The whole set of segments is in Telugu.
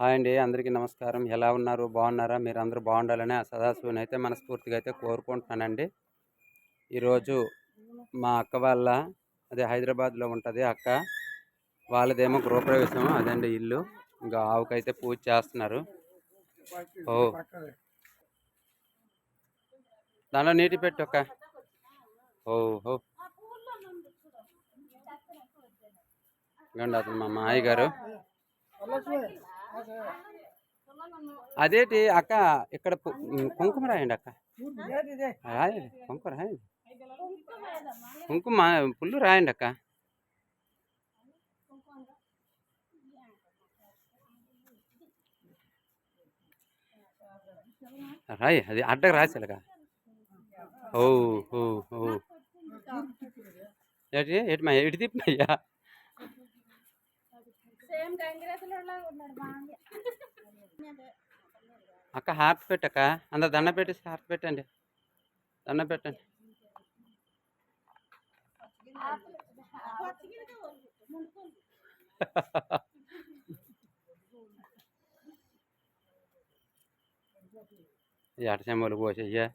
హాయ్ అండి అందరికీ నమస్కారం. ఎలా ఉన్నారు? బాగున్నారా? మీరు అందరూ బాగుండాలని ఆ సదాశివుని అయితే మనస్ఫూర్తిగా అయితే కోరుకుంటున్నానండి. ఈరోజు మా అక్క వాళ్ళ అదే హైదరాబాద్లో ఉంటుంది అక్క. వాళ్ళదేమో గృహప్రవేశం అదండి ఇల్లు. ఇంకా ఆవుకైతే పూజ చేస్తున్నారు. ఓ. దానిలో నీటి పెట్టు అక్క. ఓహో హో ఇవ్వండి అతను మా మాయ గారు. అదేంటి అక్క ఇక్కడ కుంకుమ రాయండి అక్క. రాయండి కుంకుమ రాయండి. కుంకుమ పుల్లు రాయండి అక్క. రాయి అది అడ్డకు రాసేలాగా ఓ ఓ ఓ. ఏటి ఏటి మా ఎటు తిప్పినయ్యా? సేమ్ గంగిరెద్దులో ఉన్నాడు బాగా అక్క హార్ట్ పెట్టక అందరు దండ పెట్టేసి హార్ట్ పెట్టండి. దండ పెట్టండి. ఎట అట చెమ్మలు పోసేయ్యా.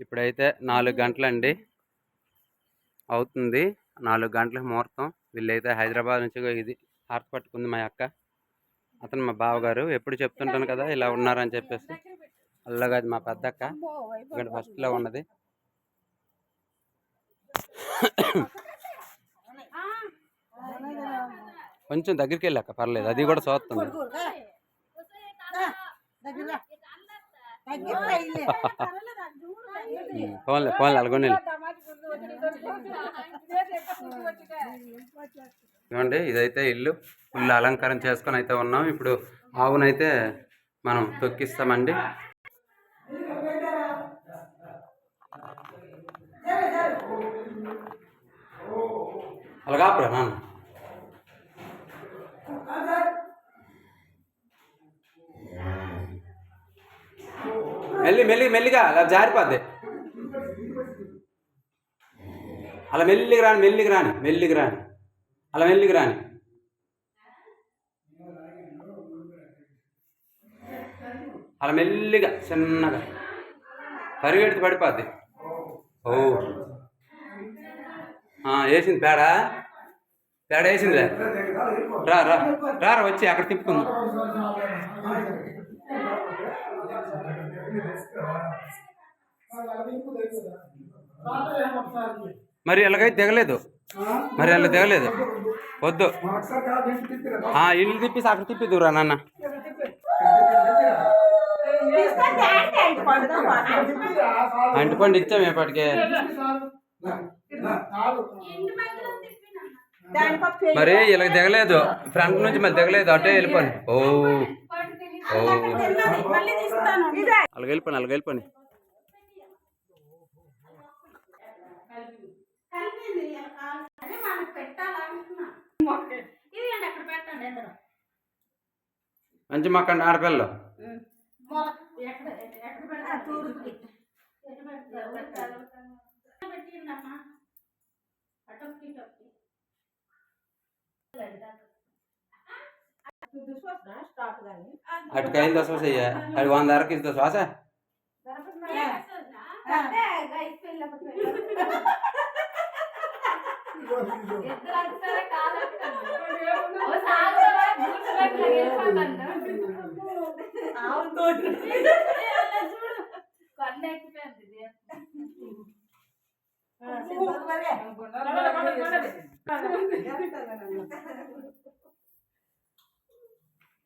ఇప్పుడైతే నాలుగు గంటలండి. అవుతుంది. నాలుగు గంటలకు ముహూర్తం. వీళ్ళైతే హైదరాబాద్ నుంచి ఇది హార్ట్ పట్టుకుంది మా అక్క. అతను మా బావగారు. ఎప్పుడు చెప్తుంటాను కదా ఇలా ఉన్నారని చెప్పేసి. అల్లగా అది మా పెద్దక్క. ఇక్కడ ఫస్ట్లో ఉన్నది. కొంచెం దగ్గరికి వెళ్ళాక పర్లేదు. అది కూడా చూస్తుంది పోన్లే పోన్లే అలాగొని ఇవ్వండి ఇదైతే ఇల్లు. ఫుల్ అలంకారం చేసుకొని అయితే ఉన్నాం. ఇప్పుడు ఆవునైతే మనం తొక్కిస్తామండి. అలాగా ప్రణాన్ మెల్లి మెల్లి మెల్లిగా అలా జారిపోద్ది. అలా మెల్లికి రాని మెల్లికి రాని మెల్లికి రాని. అలా మెల్లిగా రాని. అలా మెల్లిగా చిన్నగా పరిగెడితే పడిపోద్ది. ఓ. వేసింది పేడ. పేడ వేసిందిలే. రా రా రా రా వచ్చి అక్కడ తిప్పుకుందాం. మరి ఎలాగైతే దిగలేదు? మరి అలా దిగలేదు? వద్దు. ఆ, ఇల్లు తిప్పేసి అక్కడ తిప్పిద్దురా నాన్న. అంటుపండి ఇచ్చాం ఎప్పటికే మరి ఇలా దిగలేదు. ఫ్రంట్ నుంచి మరి దిగలేదు. అటే వెళ్ళిపోండి. ఓ. ఓ. అలాగ వెళ్ళిపోండి అలాగ వెళ్ళిపోండి. ఇదిగండి అక్కడ పెట్టండి ఎదురు మంచి మొక్కండి ఆడపిల్లలు మొల ఎక్కడ ఎక్కడ పెడతా తూర్పుకి ఎక్కడ పెడతారు పెట్టాలి పెట్టిందమ్మా అటొక్కి టొక్కి స్టార్ట్ కానీ అటుకి అయింది శ్వాస అయ్యా అది వంద అరకు ఇస్తుంది శ్వాస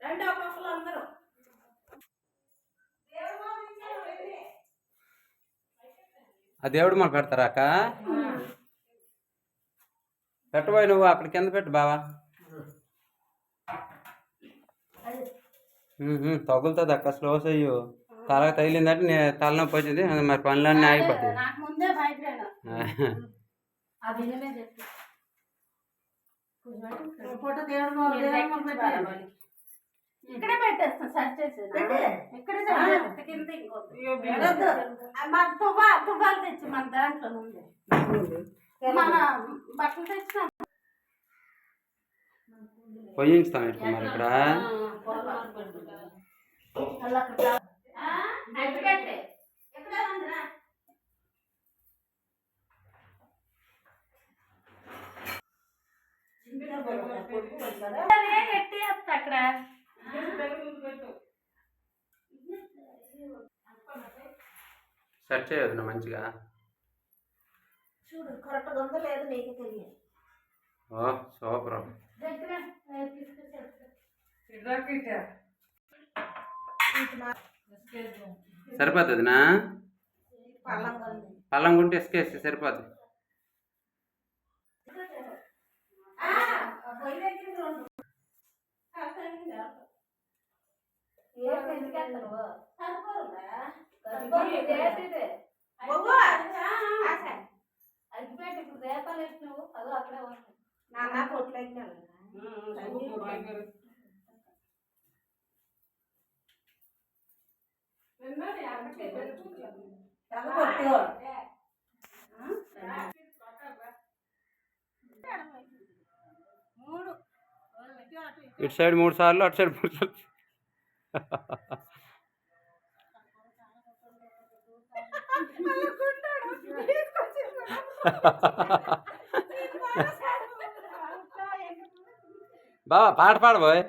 రెండు ఒక్కొక్కరు అందరూ ఆ దేవుడు మనం పెడతారా అక్క? పెట్టబోయి నువ్వు అక్కడ కింద పెట్టు బావా. తగులుతుంది అక్క స్లో చెయ్యు తల తగిలిందంటే నే తలనొప్పి వచ్చింది మరి పనులన్నీ ఆగిపోతాయి. ఇక్కడే పెట్టేస్తా చేసి ఇక్కడే కింద తువ్వాలు తెచ్చి మన దాంట్లో ఉంది మన బట్టలు తెచ్చినా. పొయ్యించుతాం ఇట్లా మరి ఇక్కడ. అక్కడ సెట్ చేయొద్దు మంచిగా. చూడు కరెక్ట్గా ఉందో లేదో నీకు తెలియదు. ఓ సూపర్. దగ్గర తీసుకొచ్చి సరిపోతుంది నా పళ్ళంగా ఉంది పళ్ళం గుంటే దగ్గర రెండు. అగ్గిపెట్టి ఇప్పుడు దీపాలు వేసినావు అదో అక్కడే ఉంది. నాన్న పొట్లు ఇటు సైడ్ మూడు సార్లు అటు సైడ్ మూడు సార్లు బావా పాట పాడబోయ్.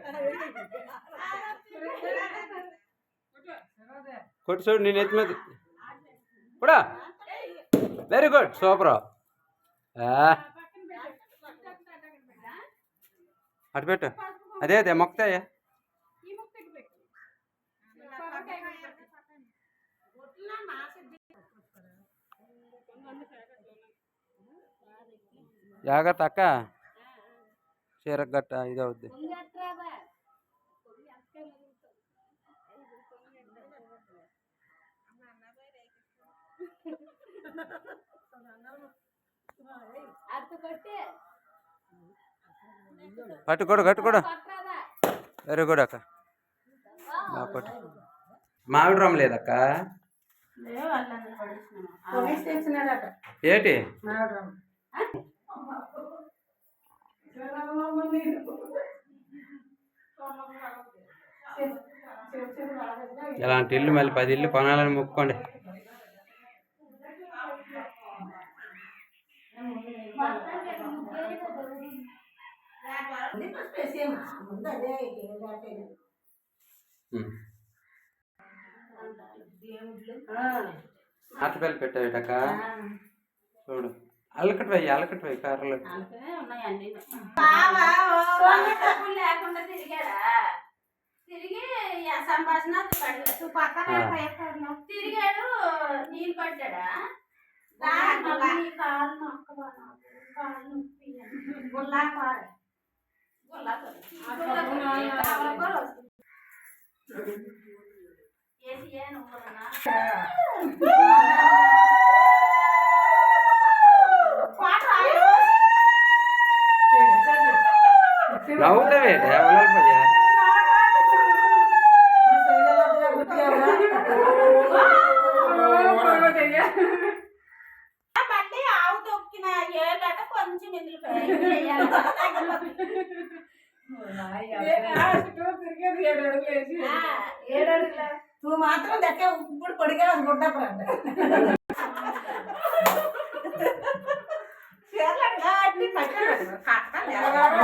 కొట్టు చూడు నేను ఎత్తి మీద. కూడా. వెరీ గుడ్ సూపర్ అటు పెట్టు. అదే అదే మొక్తాయా జాగ్రత్త అక్క. చీరకు గట్ట ఇది అవుద్ది పట్టుకోడు కట్టుకోడు. వెరీ గుడ్ అక్క. కొట్టు. మామిడి రమ్మ లేదక్క? ఏంటి? ఇలాంటి ఇల్లు మళ్ళీ పది ఇల్లు కొనాలని. దేవుళ్ళు ఆటపల్లి పెట్టావిటక్క? చూడు. అలకటి వెయ్యి అలకటి బావా డబ్బులు లేకుండా తిరిగాడా? తిరిగి సంభాషణ. తిరిగాడు నీళ్ళు అని. గుల్లా. నవ్వుతావే దేవలాల్ పయ్యా మళ్ళీ ఆవు తొక్కిన ఏళ్ళట కొంచెం ఇందులో నువ్వు మాత్రం దక్క ఇప్పుడు పొడిగా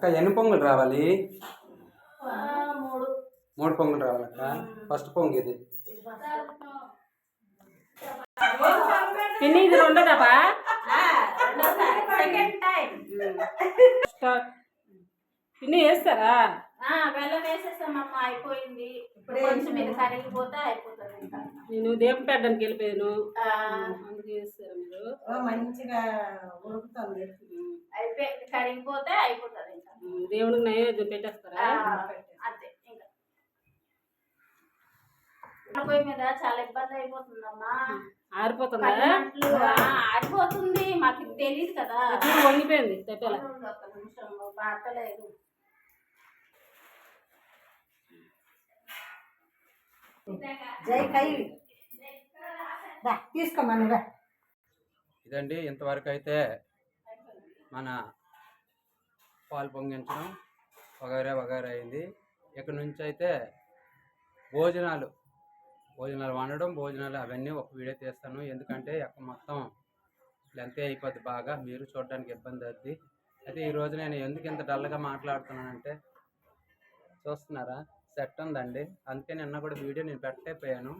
అక్క ఎన్ని పొంగులు రావాలి? మూడు. మూడు పొంగులు రావాలక్క ఫస్ట్ పొంగు ఇది. Second time start. పిన్ని వేస్తారా? ఆ, బెల్లం వేసేసామమ్మ అయిపోయింది. ఇప్పుడు కొంచెం ఇది కరిగిపోతే అయిపోతుంది ఇంకా. నేను దీపం పెట్టడానికి వెళ్ళిపోయాను. ఆ, అందుకే వేస్తారు మీరు. మంచిగా ఉడుకుతుంది. అయిపోయింది కరిగిపోతే అయిపోతుంది ఇంకా. దేవుడికి నైవేద్యం పెట్టేస్తారా? ఆ, అంతే ఇంకా. పొయ్యి మీద చాలా ఇబ్బంది అయిపోతుందమ్మా. ఆరిపోతుందా? పది గంటలు ఆ, ఆరిపోతుంది. మాకు తెలియదు కదా. చూడు వంగిపోయింది తెప్పేలా. ఒక్క నిమిషం పట్టలేదు జై కై. ఇదండి ఇంతవరకు అయితే మన పాలు పొంగించడం వగైరా వగైరా అయింది. ఇక్కడ నుంచి అయితే భోజనాలు భోజనాలు వండడం భోజనాలు అవన్నీ ఒక వీడియో తీస్తాను. ఎందుకంటే అక్కడ మొత్తం లెంతే అయిపోద్ది బాగా. మీరు చూడడానికి ఇబ్బంది అవుద్ది. అయితే ఈరోజు నేను ఎందుకు ఇంత డల్గా మాట్లాడుతున్నానంటే చూస్తున్నారా? సెట్ ఉందండి. అందుకే నిన్న కూడా వీడియో నేను పెట్టలేకపోయాను.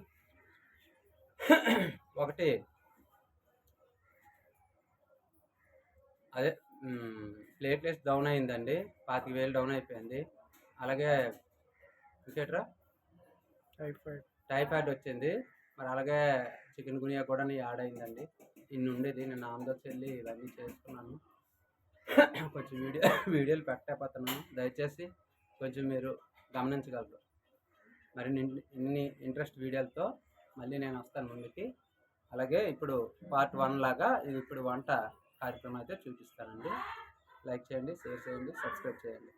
ఒకటి. అదే ప్లేట్లెస్ డౌన్ అయిందండి. పాతిక వేలు డౌన్ అయిపోయింది. అలాగే ఇంకేట్రా? టైఫాయిడ్. టైఫాయిడ్ వచ్చింది. మరి అలాగే చికెన్ గునియా కూడా యాడ్ అయిందండి. ఇన్ని ఉండేది. నేను ఆంధ్రకి వెళ్ళి ఇవన్నీ చేసుకున్నాను. కొంచెం వీడియో వీడియోలు పెట్టకపోతున్నాను దయచేసి కొంచెం మీరు గమనించగలరు. మరి ఇన్ని ఇంట్రెస్ట్ వీడియోలతో మళ్ళీ నేను వస్తాను ముందుకి. అలాగే ఇప్పుడు పార్ట్ వన్ లాగా ఇది ఇప్పుడు వంట కార్యక్రమం అయితే చూపిస్తానండి. లైక్ చేయండి షేర్ చేయండి సబ్స్క్రైబ్ చేయండి.